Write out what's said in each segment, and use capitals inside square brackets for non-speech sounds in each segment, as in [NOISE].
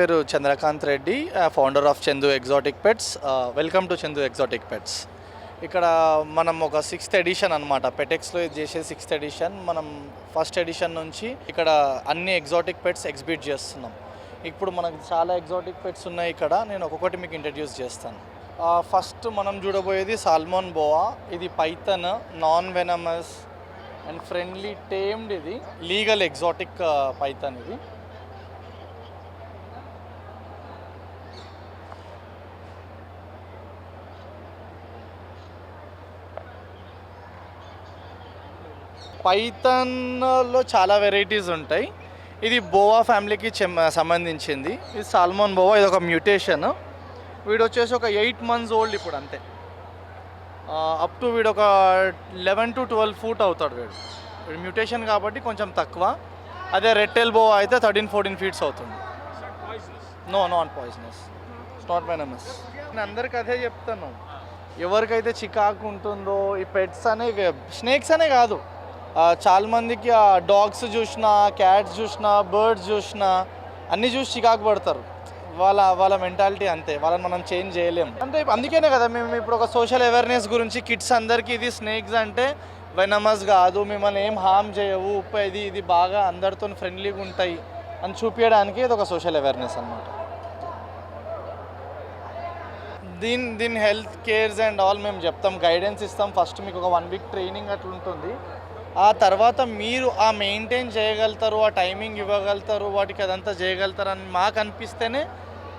పేరు Chandrakant Reddy founder of Chandu exotic pets welcome to Chandu exotic pets ఇక్కడ మనం ఒక సిక్స్త్ ఎడిషన్ అనమాట పెటెక్స్లో ఇది చేసే సిక్స్త్ ఎడిషన్ మనం ఫస్ట్ ఎడిషన్ నుంచి ఇక్కడ అన్ని ఎగ్జాటిక్ పెట్స్ ఎగ్జిబిట్ చేస్తున్నాం. ఇప్పుడు మనకు చాలా ఎగ్జాటిక్ పెట్స్ ఉన్నాయి ఇక్కడ. నేను ఒక్కొక్కటి మీకు ఇంట్రడ్యూస్ చేస్తాను. ఫస్ట్ మనం చూడబోయేది సాల్మోన్ బోవా ఇది python non venomous and friendly tamed ఇది లీగల్ ఎగ్జాటిక్ పైథన్ ఇది. పైథాన్లో చాలా వెరైటీస్ ఉంటాయి. ఇది బోవా ఫ్యామిలీకి సంబంధించింది. ఇది సాల్మోన్ బోవా ఇది ఒక మ్యూటేషన్. వీడు వచ్చేసి ఒక ఎయిట్ మంత్స్ ఓల్డ్ ఇప్పుడు అంతే. అప్ టు వీడు ఒక లెవెన్ టు ట్వెల్వ్ ఫూట్ అవుతాడు వీడు. వీడు మ్యూటేషన్ కాబట్టి కొంచెం తక్కువ. అదే రెట్టెల్ బోవా అయితే థర్టీన్ ఫోర్టీన్ ఫీట్స్ అవుతుంది. No non poisonous. Not venomous. నేను అందరికి అదే చెప్తాను. ఎవరికైతే చికాకు ఉంటుందో ఈ పెట్స్ అనే స్నేక్స్ అనే కాదు. చాలామందికి చాలా మందికి ఆ డాగ్స్ చూసినా క్యాట్స్ చూసినా బర్డ్స్ చూసినా అన్నీ చూసి చికాకు పడతారు. వాళ్ళ వాళ్ళ మెంటాలిటీ అంతే. వాళ్ళని మనం చేంజ్ చేయలేం అంటే అందుకనే కదా మేము ఇప్పుడు ఒక సోషల్ అవేర్నెస్ గురించి కిడ్స్ అందరికీ ఇది స్నేక్స్ అంటే వెనమస్ కాదు. మిమ్మల్ని ఏం హామ్ చేయవు. ఉప్పు ఇది ఇది బాగా అందరితో ఫ్రెండ్లీగా ఉంటాయి అని చూపించడానికి ఇది ఒక సోషల్ అవేర్నెస్ అన్నమాట. దీని దీని హెల్త్ కేర్స్ అండ్ ఆల్ మేము చెప్తాం. గైడెన్స్ ఇస్తాం. ఫస్ట్ మీకు ఒక వన్ వీక్ ట్రైనింగ్ అట్లా ఉంటుంది ఆ తర్వాత మీరు ఆ మెయింటైన్ చేయగలుగుతారు ఆ టైమింగ్ ఇవ్వగలుగుతారు వాటికి అదంతా చేయగలుగుతారు అని మాకు అనిపిస్తేనే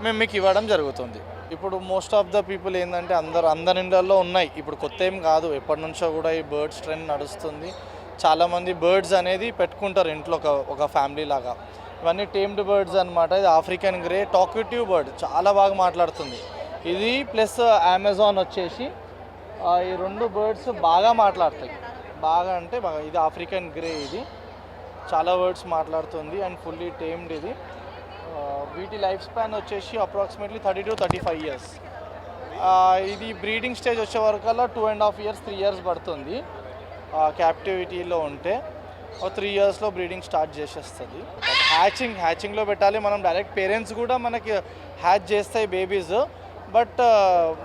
మేము మీకు ఇవ్వడం జరుగుతుంది. ఇప్పుడు మోస్ట్ ఆఫ్ ద పీపుల్ ఏంటంటే అందరు అందరి ఇండ్లలో ఉన్నాయి. ఇప్పుడు కొత్త ఏం కాదు. ఎప్పటి నుంచో కూడా ఈ బర్డ్స్ ట్రెండ్ నడుస్తుంది. చాలామంది బర్డ్స్ అనేది పెట్టుకుంటారు ఇంట్లో ఒక ఒక ఫ్యామిలీ లాగా. ఇవన్నీ టేమ్డ్ బర్డ్స్ అనమాట ఇది ఆఫ్రికన్ గ్రే టాక్యుటివ్ బర్డ్ చాలా బాగా మాట్లాడుతుంది. ఇది ప్లస్ అమెజాన్ వచ్చేసి ఈ రెండు బర్డ్స్ బాగా మాట్లాడతాయి. బాగా అంటే బాగా ఇది ఆఫ్రికన్ గ్రే ఇది. చాలా వర్డ్స్ మాట్లాడుతుంది అండ్ ఫుల్లీ టేమ్డ్ ఇది. వీటి లైఫ్ స్పాన్ వచ్చేసి approximately thirty to thirty five years. ఇది బ్రీడింగ్ స్టేజ్ వచ్చే వరకల్లా two and half years three years పడుతుంది. క్యాప్టివిటీలో ఉంటే ఒక త్రీ ఇయర్స్లో బ్రీడింగ్ స్టార్ట్ చేసేస్తుంది. హ్యాచింగ్ హ్యాచింగ్లో పెట్టాలి. మనం డైరెక్ట్ పేరెంట్స్ కూడా మనకి హ్యాచ్ చేస్తాయి బేబీస్. బట్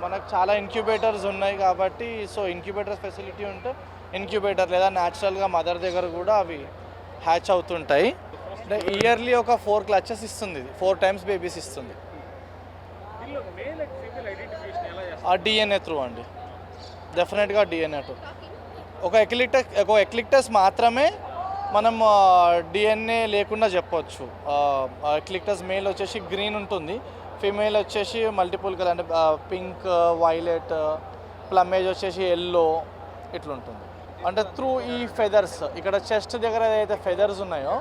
మనకు చాలా ఇంక్యుబేటర్స్ ఉన్నాయి కాబట్టి సో ఇంక్యుబేటర్ ఫెసిలిటీ ఉంటే ఇంక్యుబేటర్ లేదా న్యాచురల్గా మదర్ దగ్గర కూడా అవి హ్యాచ్ అవుతుంటాయి. అంటే ఇయర్లీ ఒక ఫోర్ క్లచెస్ ఇస్తుంది. ఫోర్ టైమ్స్ బేబీస్ ఇస్తుంది. ఆ డిఎన్ఏ త్రూ అండి. డెఫినెట్గా డిఎన్ఏ త్రూ ఒక ఎక్లిక్టస్ ఒక ఎక్లిక్టస్ మాత్రమే మనం డిఎన్ఏ లేకుండా చెప్పొచ్చు. ఎక్లిక్టస్ మేల్ వచ్చేసి గ్రీన్ ఉంటుంది. ఫీమేల్ వచ్చేసి మల్టిపుల్ కలర్ అంటే పింక్ వైలెట్ ప్లమేజ్ వచ్చేసి ఎల్లో ఇట్లుంటుంది. అంటే త్రూ ఈ ఫెదర్స్ ఇక్కడ చెస్ట్ దగ్గర ఏదైతే ఫెదర్స్ ఉన్నాయో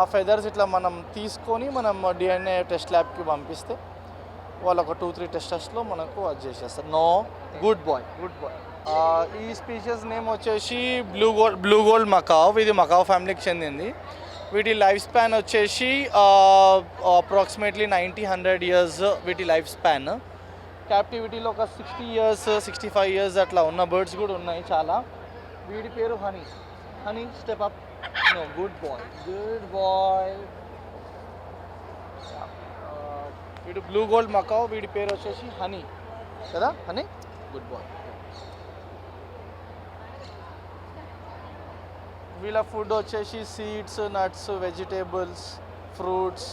ఆ ఫెదర్స్ ఇట్లా మనం తీసుకొని మనం డిఎన్ఏ టెస్ట్ ల్యాబ్కి పంపిస్తే వాళ్ళు ఒక టూ త్రీ టెస్టర్స్లో మనకు అది చేసేస్తారు. No good boy good boy ఈ స్పీషియస్ నేమ్ వచ్చేసి blue gold blue gold macaw ఇది మకావ్ ఫ్యామిలీకి చెందింది. వీటి లైఫ్ స్పాన్ వచ్చేసి అప్రాక్సిమేట్లీ నైంటీ హండ్రెడ్ ఇయర్స్ వీటి లైఫ్ స్పాన్ క్యాప్టివిటీలో ఒక sixty years sixty five years అట్లా ఉన్న బర్డ్స్ కూడా ఉన్నాయి చాలా. వీడి పేరు honey honey step up no good boy good boy వీడు బ్లూ గోల్డ్ మకావ్ వీడి పేరు వచ్చేసి హనీ కదా హనీ గుడ్ బాయ్ వీళ్ళ ఫుడ్ వచ్చేసి seeds nuts vegetables fruits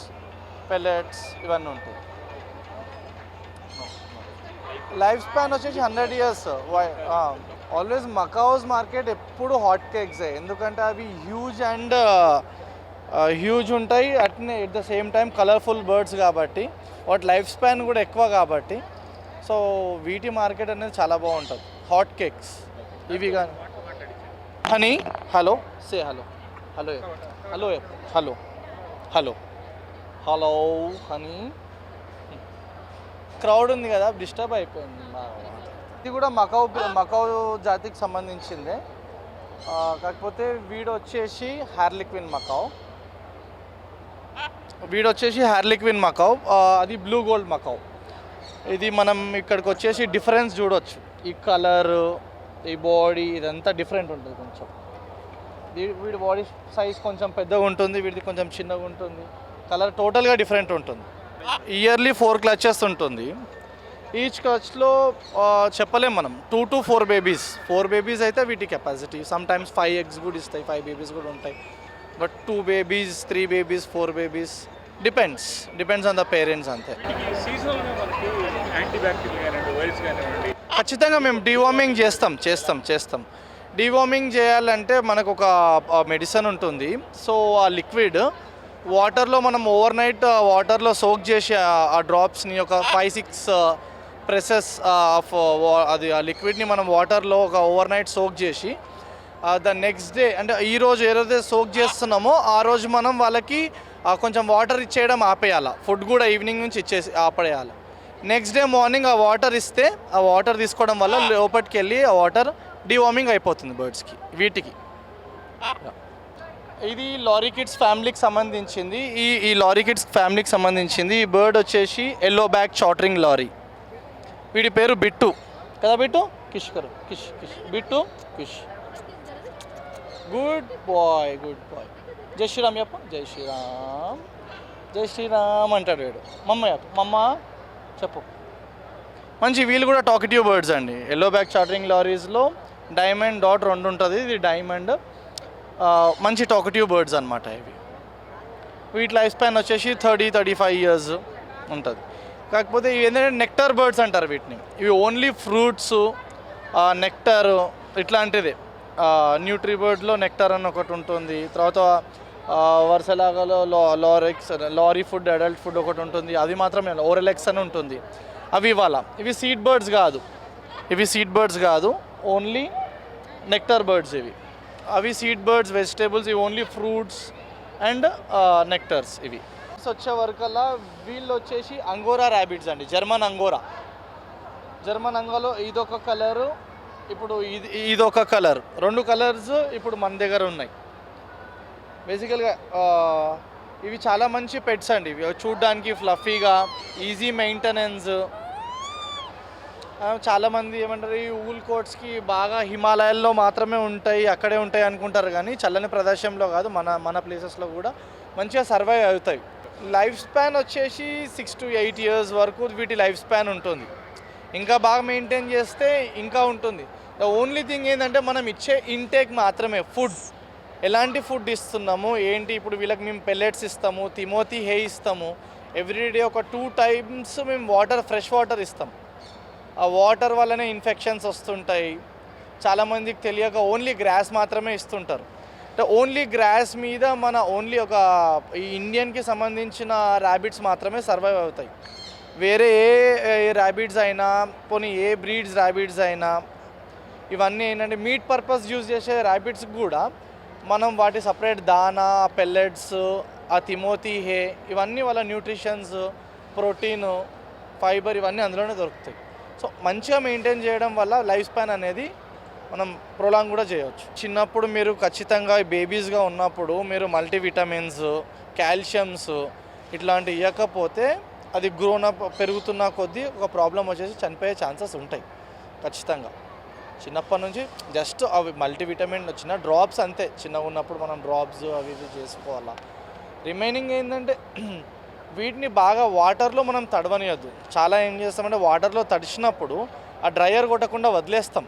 pellets ఇవన్నీ ఉంటాయి లైఫ్ స్పాన్ వచ్చేసి hundred years always macaws market ఎప్పుడు హాట్ కేక్స్. ఎందుకంటే అవి హ్యూజ్ అండ్ హ్యూజ్ ఉంటాయి. అట్నే at the same time colourful birds కాబట్టి వాటి లైఫ్ స్పాన్ కూడా ఎక్కువ కాబట్టి. సో వీటి మార్కెట్ అనేది చాలా బాగుంటుంది. హాట్ కేక్స్ ఇవి కానీ honey? Hello? Say hello. Hello hello hello. Hello. Hello honey. Hmm. Crowd ఉంది కదా డిస్టర్బ్ అయిపోయింది. ఇది కూడా మకావు మకావు జాతికి సంబంధించిందే. కాకపోతే వీడు వచ్చేసి హార్లిక్విన్ మకావ్. వీడు వచ్చేసి హార్లిక్విన్ మకావ్. అది బ్లూ గోల్డ్ మకావ్. ఇది మనం ఇక్కడికి వచ్చేసి డిఫరెన్స్ చూడొచ్చు. ఈ కలర్ ఈ బాడీ ఇదంతా డిఫరెంట్ ఉంటుంది కొంచెం. వీడి బాడీ సైజ్ కొంచెం పెద్దగా ఉంటుంది వీడిది కొంచెం చిన్నగా ఉంటుంది. కలర్ టోటల్గా డిఫరెంట్ ఉంటుంది. ఇయర్లీ ఫోర్ క్లచెస్ ఉంటుంది. ఈచ్ కచ్లో చెప్పలేం మనం. Two to four babies four babies అయితే వీటి capacity some times five eggs కూడా ఇస్తాయి ఫైవ్ బేబీస్ కూడా ఉంటాయి. But two babies three babies four babies depends depends on the parents అంతే. ఖచ్చితంగా మేము డీవార్మింగ్ చేస్తాం చేస్తాం చేస్తాం. డీవార్మింగ్ చేయాలంటే మనకు ఒక మెడిసిన్ ఉంటుంది. సో ఆ లిక్విడ్ వాటర్లో మనం ఓవర్ నైట్ వాటర్లో సోక్ చేసి ఆ డ్రాప్స్ని ఒక five six pieces of uh, uh, అది ఆ లిక్విడ్ని మనం వాటర్లో ఒక ఓవర్ నైట్ సోక్ చేసి ద నెక్స్ట్ డే అంటే ఈ రోజు ఏదైతే సోక్ చేస్తున్నామో ఆ రోజు మనం వాళ్ళకి uh, కొంచెం వాటర్ ఇచ్చేయడం ఆపేయాలి. ఫుడ్ కూడా ఈవినింగ్ నుంచి ఇచ్చేసి ఆపేయాలి. నెక్స్ట్ డే మార్నింగ్ ఆ వాటర్ ఇస్తే ఆ వాటర్ తీసుకోవడం వల్ల లోపలికి వెళ్ళి ఆ వాటర్ డివార్మింగ్ అయిపోతుంది బర్డ్స్కి వీటికి. ఇది లారీ కిడ్స్ ఫ్యామిలీకి సంబంధించింది. ఈ ఈ లారీ కిడ్స్ ఫ్యామిలీకి సంబంధించింది. ఈ బర్డ్ వచ్చేసి ఎల్లో బ్యాక్ చాటరింగ్ లారీ. వీడి పేరు బిట్టు. కదా బిట్టు? కిష్ కరు కిష్ కిష్. Bittu కిష్. Good boy good boy. Jai Shriram చెప్ప. జై శ్రీరామ్. జై శ్రీరామ్ అంటాడు వీడు. మమ్మ చెప్పు. మమ్మ చెప్పు. మంచి వీళ్ళు కూడా టాకిటివ్ బర్డ్స్ అండి. ఎల్లో బ్యాక్ చార్టరింగ్ లారీస్లో డైమండ్ డాట్ రెండు ఉంటుంది. ఇది డైమండ్ మంచి టాకిటివ్ బర్డ్స్ అనమాట ఇవి. వీటి లైఫ్ స్పాన్ వచ్చేసి థర్టీ థర్టీ ఫైవ్ ఇయర్స్ ఉంటుంది. కాకపోతే ఇవి ఏంటంటే నెక్టర్ బర్డ్స్ అంటారు వీటిని. ఇవి ఓన్లీ ఫ్రూట్స్ నెక్టర్ ఇట్లాంటిది. న్యూట్రీ బర్డ్లో నెక్టర్ అని ఒకటి ఉంటుంది. తర్వాత ఆ, వరుసలాగాలో లా లారెక్స్ లారీ ఫుడ్ అడల్ట్ ఫుడ్ ఒకటి ఉంటుంది. అది మాత్రమే ఓరెలెక్స్ అని ఉంటుంది. అవి ఇవాళ ఇవి సీడ్ బర్డ్స్ కాదు. ఇవి సీడ్ బర్డ్స్ కాదు. ఓన్లీ నెక్టర్ బర్డ్స్ ఇవి. అవి సీడ్ బర్డ్స్ వెజిటేబుల్స్ ఇవి ఓన్లీ ఫ్రూట్స్ అండ్ నెక్టర్స్ ఇవి. వచ్చే వరకల్లా వీళ్ళు వచ్చేసి అంగోరా ర్యాబిట్స్ అండి జర్మన్ అంగోరా. జర్మన్ అంగోలో ఇదొక కలరు ఇప్పుడు ఇది ఇదొక కలర్. రెండు కలర్స్ ఇప్పుడు మన దగ్గర ఉన్నాయి. బేసికల్గా ఇవి చాలా మంచి పెట్స్ అండి. ఇవి చూడ్డానికి ఫ్లఫీగా ఈజీ మెయింటెనెన్స్. చాలామంది ఏమంటారు ఈ ఊల్ కోట్స్కి బాగా హిమాలయాల్లో మాత్రమే ఉంటాయి అక్కడే ఉంటాయి అనుకుంటారు కానీ చల్లని ప్రదేశంలో కాదు మన మన ప్లేసెస్లో కూడా మంచిగా సర్వైవ్ అవుతాయి. లైఫ్ స్పాన్ వచ్చేసి సిక్స్ టు ఎయిట్ ఇయర్స్ వరకు వీటి లైఫ్ స్పాన్ ఉంటుంది. ఇంకా బాగా మెయింటైన్ చేస్తే ఇంకా ఉంటుంది. ద ఓన్లీ థింగ్ ఏంటంటే మనం ఇచ్చే ఇంటేక్ మాత్రమే ఫుడ్. ఎలాంటి ఫుడ్ ఇస్తున్నాము ఏంటి ఇప్పుడు వీళ్ళకి మేము పెల్లెట్స్ ఇస్తాము తిమోతి హే ఇస్తాము. ఎవ్రీడే ఒక టూ టైమ్స్ మేము వాటర్ ఫ్రెష్ వాటర్ ఇస్తాం. ఆ వాటర్ వల్లనే ఇన్ఫెక్షన్స్ వస్తుంటాయి. చాలామందికి తెలియక ఓన్లీ గ్రాస్ మాత్రమే ఇస్తుంటారు. అంటే ఓన్లీ గ్రాస్ మీద మన ఓన్లీ ఒక ఈ ఇండియన్కి సంబంధించిన ర్యాబిట్స్ మాత్రమే సర్వైవ్ అవుతాయి. వేరే ఏ ర్యాబిట్స్ అయినా పోనీ ఏ బ్రీడ్స్ ర్యాబిట్స్ అయినా ఇవన్నీ ఏంటంటే మీట్ పర్పస్ యూజ్ చేసే ర్యాబిట్స్ కూడా మనం వాటి సపరేట్ దానా పెల్లెట్స్ ఆ తిమోతి హే ఇవన్నీ వాళ్ళ న్యూట్రిషన్స్ ప్రోటీన్ ఫైబర్ ఇవన్నీ అందులోనే దొరుకుతాయి. సో మంచిగా మెయింటైన్ చేయడం వల్ల లైఫ్ స్పాన్ అనేది మనం ప్రొలాంగ్ కూడా చేయవచ్చు చిన్నప్పుడు మీరు ఖచ్చితంగా బేబీస్గా ఉన్నప్పుడు మీరు మల్టీవిటమిన్స్ కాల్షియమ్స్ ఇట్లాంటివి ఇవ్వకపోతే అది గ్రోనప్ పెరుగుతున్న కొద్దీ ఒక ప్రాబ్లం వచ్చేసి చనిపోయే ఛాన్సెస్ ఉంటాయి. ఖచ్చితంగా. చిన్నప్పటి నుంచి జస్ట్ అవి మల్టీవిటమిన్ వచ్చిన డ్రాప్స్ అంతే. చిన్నగా ఉన్నప్పుడు మనం డ్రాప్స్ అవి ఇవి చేసుకోవాలా. రిమైనింగ్ ఏంటంటే [CLEARS THROAT] వీటిని బాగా వాటర్లో మనం తడవనియద్దు. చాలా ఏం చేస్తామంటే వాటర్లో తడిచినప్పుడు ఆ డ్రయర్ కొట్టకుండా వదిలేస్తాం.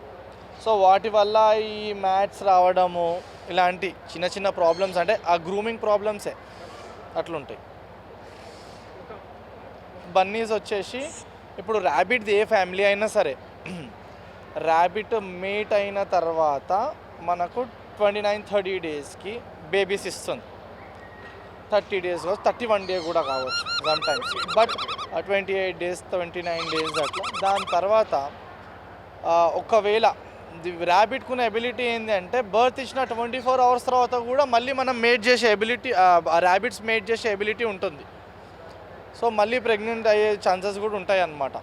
సో వాటి వల్ల ఈ మ్యాట్స్ రావడము ఇలాంటి చిన్న చిన్న ప్రాబ్లమ్స్ అంటే ఆ గ్రూమింగ్ ప్రాబ్లమ్సే అట్లుంటాయి. బన్నీస్ వచ్చేసి ఇప్పుడు ర్యాబిట్ది ఏ ఫ్యామిలీ అయినా సరే ర్యాబిట్ మేట్ అయిన తర్వాత మనకు ట్వంటీ నైన్ థర్టీ డేస్కి బేబీస్ ఇస్తుంది. థర్టీ డేస్ కావచ్చు థర్టీ వన్ డే కూడా కావచ్చు some times but twenty eight days twenty nine days అట్లా. దాని తర్వాత ఒకవేళ ర్యాబిట్ కున్న ఎబిలిటీ ఏంటి అంటే బర్త్ ఇచ్చిన ట్వంటీ ఫోర్ అవర్స్ తర్వాత కూడా మళ్ళీ మనం మేట్ చేసే ఎబిలిటీ ర్యాబిట్స్ మేట్ చేసే ఎబిలిటీ ఉంటుంది. సో మళ్ళీ ప్రెగ్నెంట్ అయ్యే ఛాన్సెస్ కూడా ఉంటాయి అన్నమాట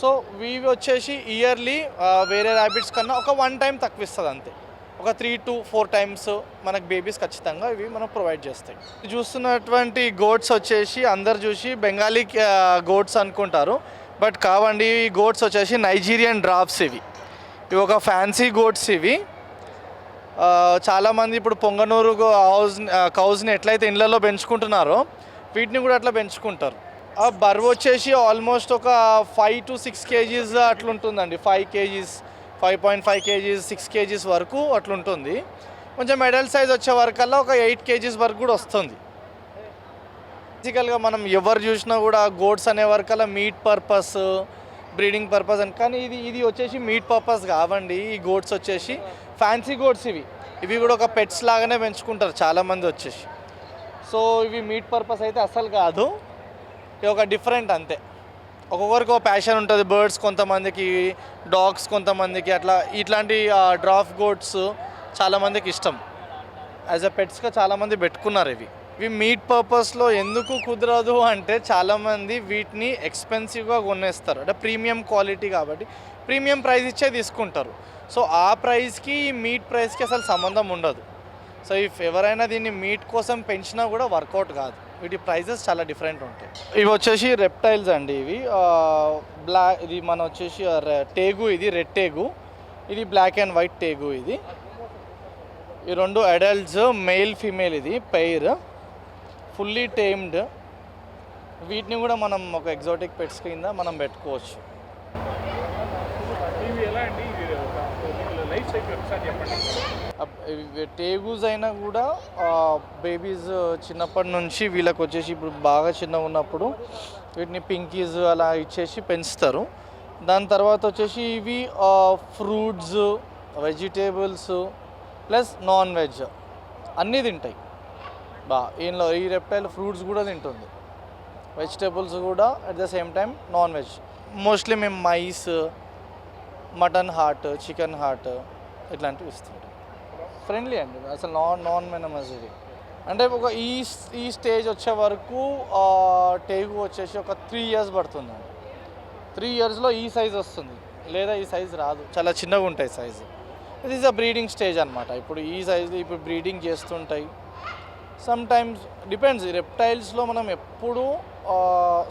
సో ఇవి వచ్చేసి ఇయర్లీ వేరే ర్యాబిట్స్ కన్నా ఒక వన్ టైం తక్కువ ఇస్తుంది అంతే. ఒక త్రీ టు ఫోర్ టైమ్స్ మనకు బేబీస్ ఖచ్చితంగా ఇవి మనం ప్రొవైడ్ చేస్తాయి. ఇది చూస్తున్నటువంటి గోడ్స్ వచ్చేసి అందరు చూసి బెంగాలీ గోడ్స్ అనుకుంటారు. బట్ కావండి ఈ గోడ్స్ వచ్చేసి నైజీరియన్ డ్రాప్స్ ఇవి. ఇవి ఒక ఫ్యాన్సీ గోడ్స్ ఇవి. చాలామంది ఇప్పుడు పొంగనూరు హౌస్ కౌజ్ని ఎట్లయితే ఇళ్ళల్లో పెంచుకుంటున్నారో వీటిని కూడా అట్లా పెంచుకుంటారు. ఆ బరువు వచ్చేసి ఆల్మోస్ట్ ఒక five to six kgs అట్లుంటుందండి. Five KGs five point five KGs six KGs వరకు అట్లుంటుంది. కొంచెం మెడల్ సైజ్ వచ్చే వరకల్లా ఒక ఎయిట్ కేజీస్ వరకు కూడా వస్తుంది. బేసికల్గా మనం ఎవరు చూసినా కూడా గోడ్స్ అనే వరకల్లా మీట్ పర్పస్ బ్రీడింగ్ పర్పస్ అని. కానీ ఇది ఇది వచ్చేసి మీట్ పర్పస్ కావండి. ఈ గోడ్స్ వచ్చేసి ఫ్యాన్సీ గోడ్స్ ఇవి. ఇవి కూడా ఒక పెట్స్ లాగానే పెంచుకుంటారు చాలామంది వచ్చేసి. సో ఇవి మీట్ పర్పస్ అయితే అస్సలు కాదు. ఇది ఒక డిఫరెంట్ అంతే. ఒక్కొక్కరికి ఒక ప్యాషన్ ఉంటుంది. బర్డ్స్ కొంతమందికి డాగ్స్ కొంతమందికి అట్లా ఇట్లాంటి డ్రాఫ్ గోడ్స్ చాలామందికి ఇష్టం. యాజ్ అ పెట్స్గా చాలామంది పెట్టుకున్నారు ఇవి. ఇవి మీట్ పర్పస్లో ఎందుకు కుదరదు అంటే చాలామంది వీటిని ఎక్స్పెన్సివ్గా కొనేస్తారు. అంటే ప్రీమియం క్వాలిటీ కాబట్టి ప్రీమియం ప్రైస్ ఇచ్చే తీసుకుంటారు. సో ఆ ప్రైస్కి ఈ మీట్ ప్రైస్కి అసలు సంబంధం ఉండదు. సో ఇఫ్ ఎవరైనా దీన్ని మీట్ కోసం పెంచినా కూడా వర్కౌట్ కాదు. వీటి ప్రైజెస్ చాలా డిఫరెంట్ ఉంటాయి. ఇవి వచ్చేసి రెప్టైల్స్ అండి ఇవి. బ్లాక్ ఇది మన వచ్చేసి టేగు ఇది రెడ్ టేగు. ఇది బ్లాక్ అండ్ వైట్ టేగు ఇది. ఈ రెండు అడల్ట్స్ మెయిల్ ఫీమేల్ ఇది పెయిర్ ఫుల్లీ టేమ్డ్ వీటిని కూడా మనం ఒక ఎగ్జాటిక్ పెట్స్ కింద మనం పెట్టుకోవచ్చు. టేగూస్ అయినా కూడా బేబీస్ చిన్నప్పటి నుంచి వీళ్ళకి వచ్చేసి ఇప్పుడు బాగా చిన్నగా ఉన్నప్పుడు వీటిని పింకీస్ అలా ఇచ్చేసి పెంచుతారు. దాని తర్వాత వచ్చేసి ఇవి fruits vegetables plus non veg అన్నీ తింటాయి. బా ఈయనలో ఈ రెప్టైల్ ఫ్రూట్స్ కూడా తింటుంది. వెజిటేబుల్స్ కూడా at the same time non veg mostly మేము mice mutton heart chicken heart ఇట్లాంటివి ఇస్తుంటాం. ఫ్రెండ్లీ అండి అసలు నాన్ నాన్ మెనమస్ ఇది. అంటే ఒక ఈ ఈ స్టేజ్ వచ్చే వరకు టేగు వచ్చేసి ఒక త్రీ ఇయర్స్ పడుతుందండి త్రీ ఇయర్స్లో ఈ సైజ్ వస్తుంది. లేదా ఈ సైజ్ రాదు. చాలా చిన్నగా ఉంటాయి సైజు ఇది ఈజ్ అ బ్రీడింగ్ స్టేజ్ అనమాట ఇప్పుడు ఈ సైజు ఇప్పుడు బ్రీడింగ్ చేస్తుంటాయి. సమ్ టైమ్స్ డిపెండ్స్ రెప్టైల్స్లో మనం ఎప్పుడు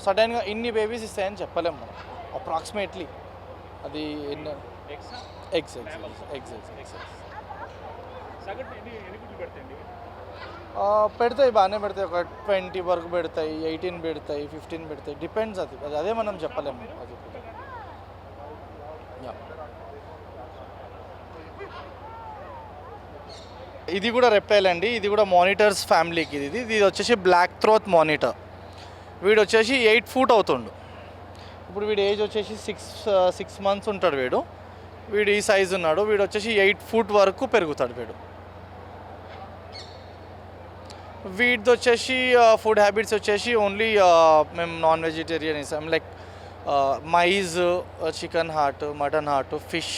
సడన్గా ఇన్ని బేబీస్ ఇస్తాయని చెప్పలేము మనం. అప్రాక్సిమేట్లీ అది ఎన్ని ఎక్స్ ఎగ్స్ ఎగ్స్ ఎగ్స్ ఎగ్స్ పెడతాయి బాగానే పెడతాయి. ఒక ట్వంటీ వరకు పెడతాయి ఎయిటీన్ పెడతాయి ఫిఫ్టీన్ పెడతాయి. డిపెండ్స్ అది. అది అదే మనం చెప్పలేము అది. ఇది కూడా రెప్టైల్ అండి. ఇది కూడా మానిటర్స్ ఫ్యామిలీకి ఇది. ఇది వచ్చేసి బ్లాక్ థ్రోత్ మానిటర్ వీడు వచ్చేసి ఎయిట్ ఫూట్ అవుతుండు. ఇప్పుడు వీడి ఏజ్ వచ్చేసి సిక్స్ సిక్స్ మంత్స్ ఉంటాడు వీడు. వీడు ఈ సైజు ఉన్నాడు. వీడు వచ్చేసి ఎయిట్ ఫూట్ వరకు పెరుగుతాడు వీడు. వీటిది వచ్చేసి uh, ఫుడ్ హ్యాబిట్స్ వచ్చేసి ఓన్లీ uh, మేము నాన్ వెజిటేరియన్ ఇస్తాం like mice chicken heart mutton heart fish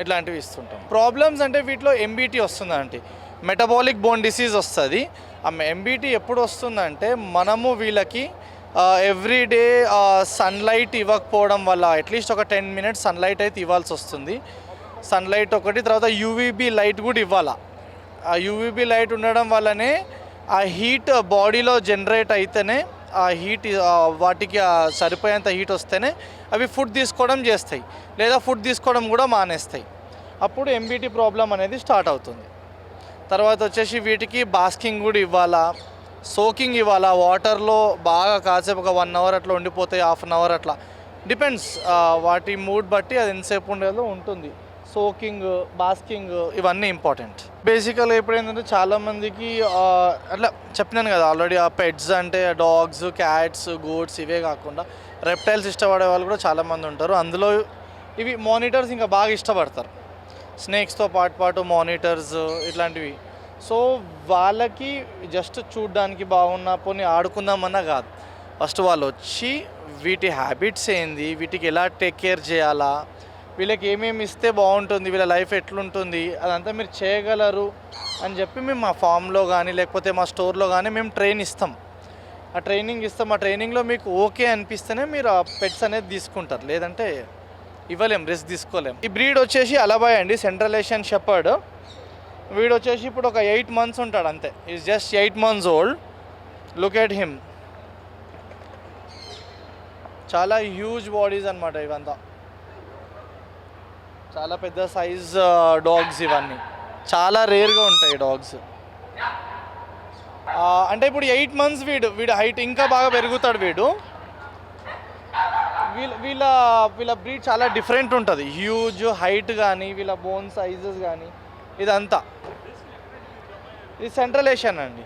ఇట్లాంటివి ఇస్తుంటాం. ప్రాబ్లమ్స్ అంటే వీటిలో ఎంబీటీ వస్తుందండి మెటబాలిక్ బోన్ డిసీజ్ వస్తుంది. ఆ ఎంబీటీ ఎప్పుడు వస్తుందంటే మనము వీళ్ళకి ఎవ్రీ డే సన్లైట్ ఇవ్వకపోవడం వల్ల అట్లీస్ట్ ఒక టెన్ మినిట్స్ సన్లైట్ అయితే ఇవ్వాల్సి వస్తుంది. సన్లైట్ ఒకటి తర్వాత యూవీబీ లైట్ కూడా ఇవ్వాలా. ఆ యూవీబీ లైట్ ఉండడం వల్లనే ఆ హీట్ బాడీలో జనరేట్ అయితేనే ఆ హీట్ వాటికి సరిపోయేంత హీట్ వస్తేనే అవి ఫుడ్ తీసుకోవడం చేస్తాయి. లేదా ఫుడ్ తీసుకోవడం కూడా మానేస్తాయి. అప్పుడు ఎంబీటీ ప్రాబ్లం అనేది స్టార్ట్ అవుతుంది. తర్వాత వచ్చేసి వీటికి బాస్కింగ్ కూడా ఇవ్వాలా? సోకింగ్ ఇవ్వాలా? వాటర్లో బాగా కాసేపు ఒక వన్ అవర్ అట్లా ఉండిపోతాయి హాఫ్ అన్ అవర్ అట్లా. డిపెండ్స్ వాటి మూడ్ బట్టి అది ఎంతసేపు ఉండేదో ఉంటుంది. సోకింగ్ బాస్కింగ్ ఇవన్నీ ఇంపార్టెంట్. బేసికల్గా ఎప్పుడైందంటే చాలామందికి అట్లా చెప్పినాను కదా ఆల్రెడీ ఆ పెట్స్ అంటే డాగ్స్ క్యాట్స్ గోడ్స్ ఇవే కాకుండా రెప్టైల్స్ ఇష్టపడే వాళ్ళు కూడా చాలామంది ఉంటారు. అందులో ఇవి మానిటర్స్ ఇంకా బాగా ఇష్టపడతారు. స్నేక్స్తో పాటు పాటు మానిటర్స్ ఇట్లాంటివి. సో వాళ్ళకి జస్ట్ చూడ్డానికి బాగున్నా పోనీ ఆడుకుందామన్నా కాదు. ఫస్ట్ వాళ్ళు వచ్చి వీటి హ్యాబిట్స్ ఏంది వీటికి ఎలా టేక్ కేర్ చేయాలా వీళ్ళకి ఏమేమి ఇస్తే బాగుంటుంది వీళ్ళ లైఫ్ ఎట్లుంటుంది అదంతా మీరు చేయగలరు అని చెప్పి మేము మా ఫామ్లో కానీ లేకపోతే మా స్టోర్లో కానీ మేము ట్రైన్ ఇస్తాం. ఆ ట్రైనింగ్ ఇస్తాం. ఆ ట్రైనింగ్లో మీకు ఓకే అనిపిస్తేనే మీరు ఆ పెట్స్ అనేది తీసుకుంటారు. లేదంటే ఇవ్వలేం రిస్క్ తీసుకోలేం. ఈ బ్రీడ్ వచ్చేసి అలబాయ్ అండి సెంట్రల్ ఏషియన్ షెపర్డ్. వీడు వచ్చేసి ఇప్పుడు ఒక ఎయిట్ మంత్స్ ఉంటాడు అంతే. Is just eight months old. Look at him చాలా హ్యూజ్ బాడీస్ అనమాట ఇవంతా. చాలా పెద్ద సైజ్ డాగ్స్ ఇవన్నీ. చాలా రేర్గా ఉంటాయి డాగ్స్ అంటే ఇప్పుడు ఎయిట్ మంత్స్ వీడు వీడు హైట్ ఇంకా బాగా పెరుగుతాడు వీడు. వీళ్ళ వీళ్ళ వీళ్ళ బ్రీడ్ చాలా డిఫరెంట్ ఉంటుంది. హ్యూజ్ హైట్ కానీ వీళ్ళ బోన్ సైజెస్ కానీ ఇదంతా. ఇది సెంట్రల్ ఏషియన్ అండి.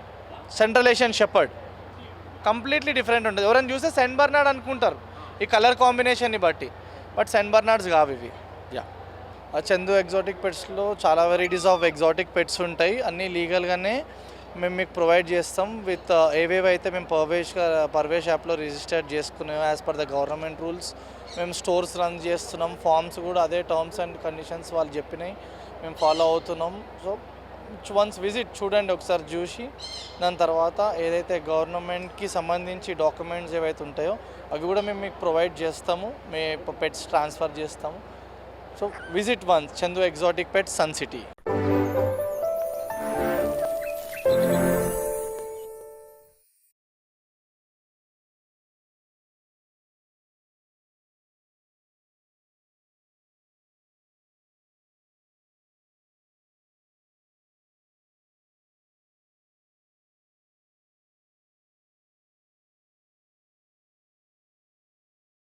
Central Asian shepherd completely different ఉంటుంది. ఎవరైనా చూస్తే సెంట్ బర్నాడ్ అనుకుంటారు. ఈ కలర్ కాంబినేషన్ని బట్టి. బట్ సెంట్ బర్నాడ్స్ కావు ఇవి. చందు ఎగ్జాటిక్ పెట్స్లో చాలా వెరైటీస్ ఆఫ్ ఎగ్జాటిక్ పెట్స్ ఉంటాయి. అన్నీ లీగల్గానే మేము మీకు ప్రొవైడ్ చేస్తాం. విత్ uh, ఏవేవి అయితే మేము పర్వేష్ పర్వేష్ యాప్లో రిజిస్టర్ చేసుకున్నాం as per the government rules మేము స్టోర్స్ రన్ చేస్తున్నాం. ఫార్మ్స్ కూడా అదే టర్మ్స్ అండ్ కండిషన్స్ వాళ్ళు చెప్పినాయి. మేము ఫాలో అవుతున్నాం. సో వన్స్ విజిట్ చూడండి ఒకసారి చూసి దాని తర్వాత ఏదైతే గవర్నమెంట్కి సంబంధించి డాక్యుమెంట్స్ ఏవైతే ఉంటాయో అవి కూడా మేము మీకు ప్రొవైడ్ చేస్తాము. మీ పెట్స్ ట్రాన్స్ఫర్ చేస్తాము. So visit once Chandu exotic pet Sun City